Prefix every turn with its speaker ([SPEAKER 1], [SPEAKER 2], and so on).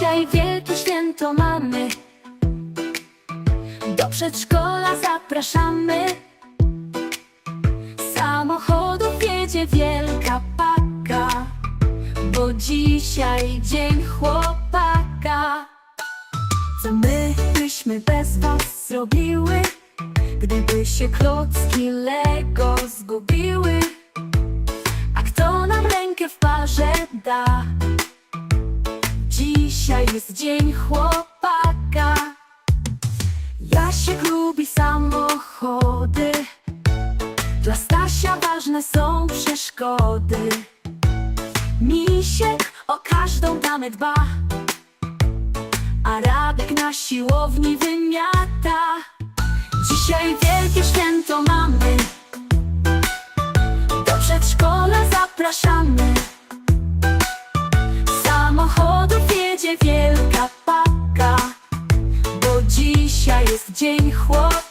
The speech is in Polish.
[SPEAKER 1] Dzisiaj wielkie święto mamy. Do przedszkola zapraszamy. Samochodów jedzie wielka paka Bo dzisiaj dzień chłopaka. Co my byśmy bez was zrobiły Gdyby się klocki Lego zgubiły Dzisiaj jest dzień chłopaka. Jasiek lubi samochody. Dla Stasia ważne są przeszkody. Misiek o każdą damę dba. A Radek na siłowni wymiata. Dzisiaj wielkie święto mamy. Do przedszkola zapraszamy dzień chłodny